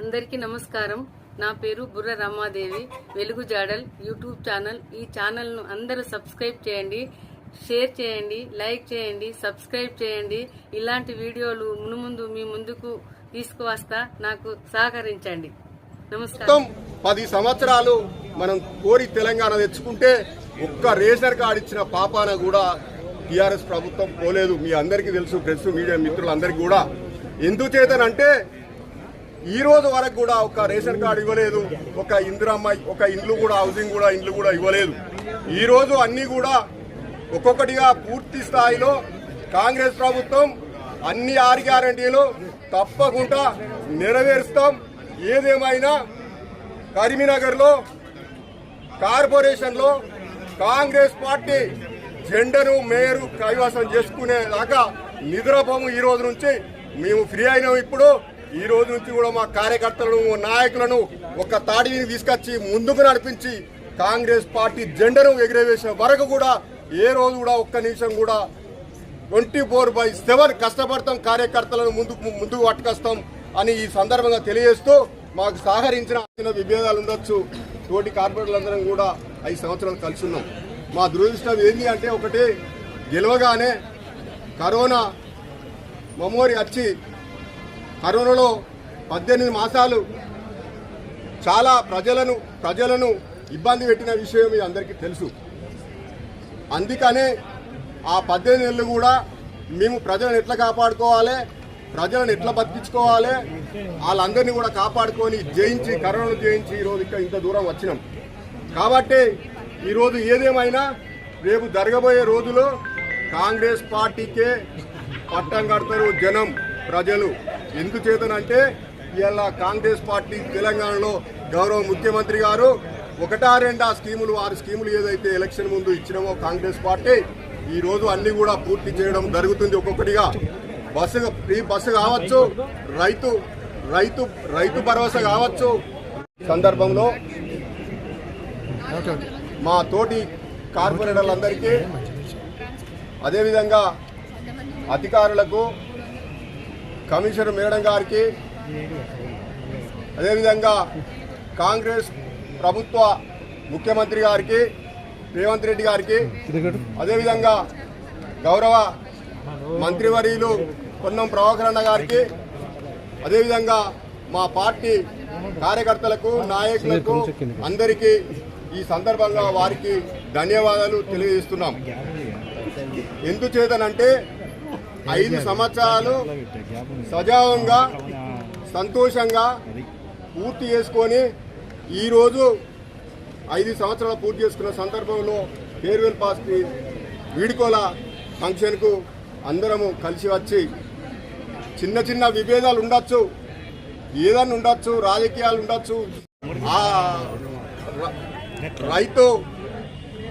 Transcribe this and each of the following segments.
అందరికీ నమస్కారం. నా పేరు బుర్ర రమాదేవి. వెలుగు జాడల్ యూట్యూబ్ ఛానల్. ఈ ఛానల్ను అందరూ సబ్స్క్రైబ్ చేయండి షేర్ చేయండి లైక్ చేయండి సబ్స్క్రైబ్ చేయండి. ఇలాంటి వీడియోలు మునుముందు మీ ముందుకు తీసుకువస్తా నాకు సహకరించండి. నమస్కారం. పది సంవత్సరాలు మనం కోరి తెలంగాణ తెచ్చుకుంటే ఒక్క రేషన్ కార్డు ఇచ్చిన పాపాన కూడా టీఆర్ఎస్ ప్రభుత్వం పోలేదు. మీ అందరికీ తెలుసు ప్రెస్ మీడియా మిత్రులందరికీ కూడా. ఎందుచేతనంటే ఈ రోజు వరకు కూడా ఒక రేషన్ కార్డు ఇవ్వలేదు ఒక ఇందిరమ్మ ఒక ఇండ్లు కూడా హౌసింగ్ కూడా ఇండ్లు కూడా ఇవ్వలేదు. ఈ రోజు అన్ని కూడా ఒక్కొక్కటిగా పూర్తి స్థాయిలో కాంగ్రెస్ ప్రభుత్వం అన్ని ఆరు గ్యారంటీలు తప్పకుండా నెరవేరుస్తాం. ఏదేమైనా కరీంనగర్లో కార్పొరేషన్లో కాంగ్రెస్ పార్టీ జెండను మేయరు కైవసం చేసుకునేదాకా నిద్రపోము ఈ రోజు నుంచి. మేము ఫ్రీ అయినాం ఇప్పుడు. ఈ రోజు నుంచి కూడా మా కార్యకర్తలను నాయకులను ఒక తాడిని తీసుకొచ్చి ముందుకు నడిపించి కాంగ్రెస్ పార్టీ జెండను ఎగిరవేసే వరకు కూడా ఏ రోజు కూడా ఒక్క నిమిషం కూడా ట్వంటీ ఫోర్ బై సెవెన్ కష్టపడతాం కార్యకర్తలను ముందుకు ముందుకు పట్టుకొస్తాం అని ఈ సందర్భంగా తెలియజేస్తూ మాకు సహకరించిన విభేదాలు ఉండొచ్చు. తోటి కార్పొరేటర్లందరం కూడా ఐదు సంవత్సరాలు కలిసి ఉన్నాం. మా దురదృష్టం ఏంటి అంటే ఒకటి గెలవగానే కరోనా మమోరి వచ్చి కరోనాలో పద్దెనిమిది మాసాలు చాలా ప్రజలను ప్రజలను ఇబ్బంది పెట్టిన విషయం మీ అందరికీ తెలుసు. అందుకనే ఆ పద్దెనిమిది నెలలు కూడా మేము ప్రజలను ఎట్లా కాపాడుకోవాలి ప్రజలను ఎట్లా బతికించుకోవాలి వాళ్ళందరినీ కూడా కాపాడుకొని జయించి కరోనాను జయించి ఈరోజు ఇక్కడ ఇంత దూరం వచ్చినాం. కాబట్టి ఈరోజు ఏదేమైనా రేపు జరగబోయే రోజులో కాంగ్రెస్ పార్టీకే పట్టం కడతారు జనం ప్రజలు. ఎందుచేతనంటే ఇవాళ కాంగ్రెస్ పార్టీ తెలంగాణలో గౌరవ ముఖ్యమంత్రి గారు ఒకటా రెండా స్కీములు ఆరు స్కీములు ఏదైతే ఎలక్షన్ ముందు ఇచ్చినామో కాంగ్రెస్ పార్టీ ఈరోజు అన్నీ అన్ని కూడా పూర్తి చేయడం జరుగుతుంది ఒక్కొక్కటిగా. బస్సు ఫ్రీ బస్సు కావచ్చు రైతు రైతు రైతు భరోసా కావచ్చు. సందర్భంలో మా తోటి కార్పొరేటర్లందరికీ అదేవిధంగా అధికారులకు కమిషనర్ మేడం గారికి అదేవిధంగా కాంగ్రెస్ ప్రభుత్వ ముఖ్యమంత్రి గారికి రేవంత్ రెడ్డి గారికి అదేవిధంగా గౌరవ మంత్రివర్యులు పొన్నం ప్రభాకరణ గారికి అదేవిధంగా మా పార్టీ కార్యకర్తలకు నాయకులకు అందరికీ ఈ సందర్భంగా వారికి ధన్యవాదాలు తెలియజేస్తున్నాం. ఎందుచేతనంటే ఐదు సంవత్సరాలు సజావంగా సంతోషంగా పూర్తి చేసుకొని ఈరోజు ఐదు సంవత్సరాలు పూర్తి చేసుకున్న సందర్భంలో ఫేర్వెల్ పాస్కి వీడుకోల ఫంక్షన్కు అందరము కలిసి వచ్చి చిన్న చిన్న విభేదాలు ఉండొచ్చు ఏదన్నా ఉండొచ్చు రాజకీయాలు ఉండొచ్చు. రైతు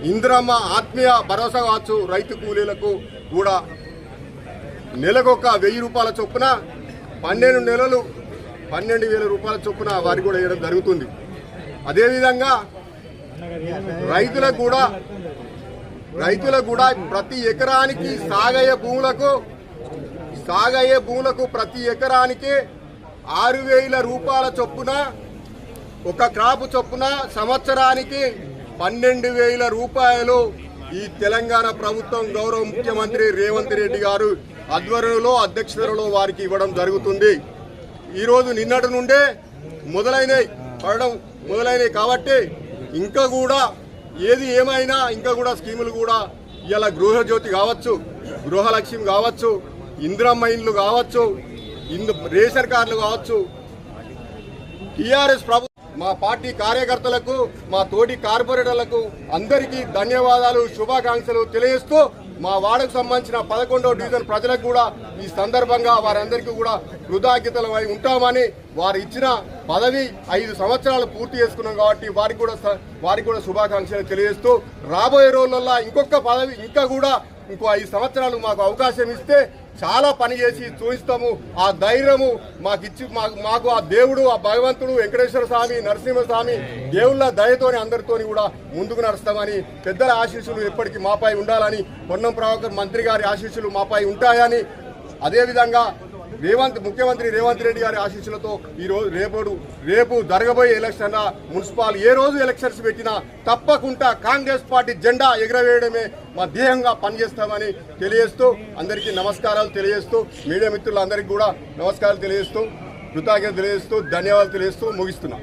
ఇందిరమ్మ ఆత్మీయ భరోసా కావచ్చు రైతు కూలీలకు కూడా నెలకొక వెయ్యి రూపాయల చొప్పున పన్నెండు నెలలు పన్నెండు వేల రూపాయల చొప్పున వారికి కూడా వేయడం జరుగుతుంది. అదేవిధంగా రైతులకు కూడా రైతులకు కూడా ప్రతి ఎకరానికి సాగయ్యే భూములకు సాగయ్యే భూములకు ప్రతి ఎకరానికి ఆరు వేల రూపాయల చొప్పున ఒక క్రాపు చొప్పున సంవత్సరానికి పన్నెండు వేల రూపాయలు ఈ తెలంగాణ ప్రభుత్వం గౌరవ ముఖ్యమంత్రి రేవంత్ రెడ్డి గారు ఆధ్వర్యంలో అధ్యక్షతలో వారికి ఇవ్వడం జరుగుతుంది. ఈరోజు నిన్నటి నుండే మొదలైనవి పడడం మొదలైనవి కాబట్టి ఇంకా కూడా ఏది ఏమైనా ఇంకా కూడా స్కీములు కూడా ఇలా గృహజ్యోతి కావచ్చు గృహలక్ష్మి కావచ్చు ఇందిరమ్మ ఇండ్లు కావచ్చు ఇందు రేషన్ కార్డులు కావచ్చు. టీఆర్ఎస్ ప్రభు మా పార్టీ కార్యకర్తలకు మా తోటి కార్పొరేటర్లకు అందరికీ ధన్యవాదాలు శుభాకాంక్షలు తెలియజేస్తూ మా వాడకు సంబంధించిన పదకొండవ డివిజన్ ప్రజలకు కూడా ఈ సందర్భంగా వారందరికీ కూడా కృతజ్ఞతలు అయి ఉంటామని వారు ఇచ్చిన పదవి ఐదు సంవత్సరాలు పూర్తి చేసుకున్నాం కాబట్టి వారికి కూడా స- వారికి కూడా శుభాకాంక్షలు తెలియజేస్తూ రాబోయే రోజులలో ఇంకొక పదవి ఇంకా కూడా ఇంకో ఐదు సంవత్సరాలు మాకు అవకాశం ఇస్తే చాలా పని చేసి చూపిస్తాము ఆ ధైర్యము మాకు ఇచ్చి మాకు మాకు ఆ దేవుడు ఆ భగవంతుడు వెంకటేశ్వర స్వామి నరసింహస్వామి దేవుళ్ళ దయతోని అందరితోని కూడా ముందుకు నడుస్తామని పెద్దల ఆశీస్సులు ఎప్పటికీ మాపై ఉండాలని పొన్నం ప్రభాకర్ మంత్రి గారి ఆశీస్సులు మాపై ఉంటాయని అదేవిధంగా రేవంత్ ముఖ్యమంత్రి రేవంత్ రెడ్డి గారి ఆశీస్సులతో ఈ రోజు రేపు రేపు జరగబోయే ఎలక్షన్ మున్సిపల్ ఏ రోజు ఎలక్షన్స్ పెట్టినా తప్పకుండా కాంగ్రెస్ పార్టీ జెండా ఎగురవేయడమే మా ధ్యేయంగా పనిచేస్తామని తెలియజేస్తూ అందరికీ నమస్కారాలు తెలియజేస్తూ మీడియా మిత్రులందరికీ కూడా నమస్కారాలు తెలియజేస్తూ కృతజ్ఞతలు తెలియజేస్తూ ధన్యవాదాలు తెలియజేస్తూ ముగిస్తున్నాం.